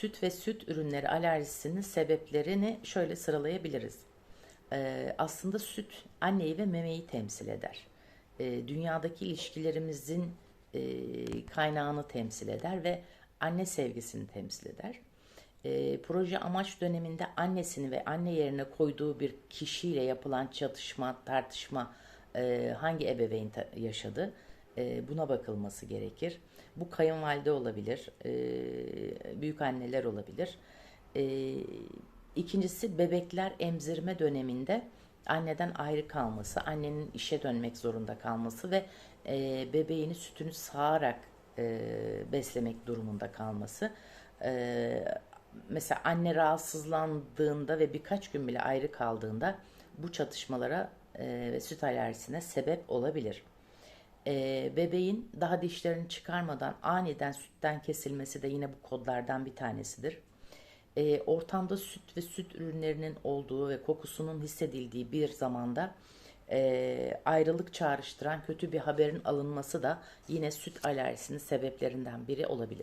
süt ve süt ürünleri alerjisinin sebeplerini şöyle sıralayabiliriz. Ee, aslında süt anneyi ve memeyi temsil eder. Ee, dünyadaki ilişkilerimizin e, kaynağını temsil eder ve anne sevgisini temsil eder. Ee, proje amaç döneminde annesini ve anne yerine koyduğu bir kişiyle yapılan çatışma, tartışma e, hangi ebeveyn yaşadı e, buna bakılması gerekir. Bu kayınvalide olabilir, e, büyük anneler olabilir. E, ikincisi bebekler emzirme döneminde anneden ayrı kalması, annenin işe dönmek zorunda kalması ve e, bebeğini sütünü sağarak e, beslemek durumunda kalması. E, mesela anne rahatsızlandığında ve birkaç gün bile ayrı kaldığında bu çatışmalara e, ve süt alerjisine sebep olabilir. E, bebeğin daha dişlerini çıkarmadan aniden sütten kesilmesi de yine bu kodlardan bir tanesidir. E, ortamda süt ve süt ürünlerinin olduğu ve kokusunun hissedildiği bir zamanda e, ayrılık çağrıştıran kötü bir haberin alınması da yine süt alerjisinin sebeplerinden biri olabilir.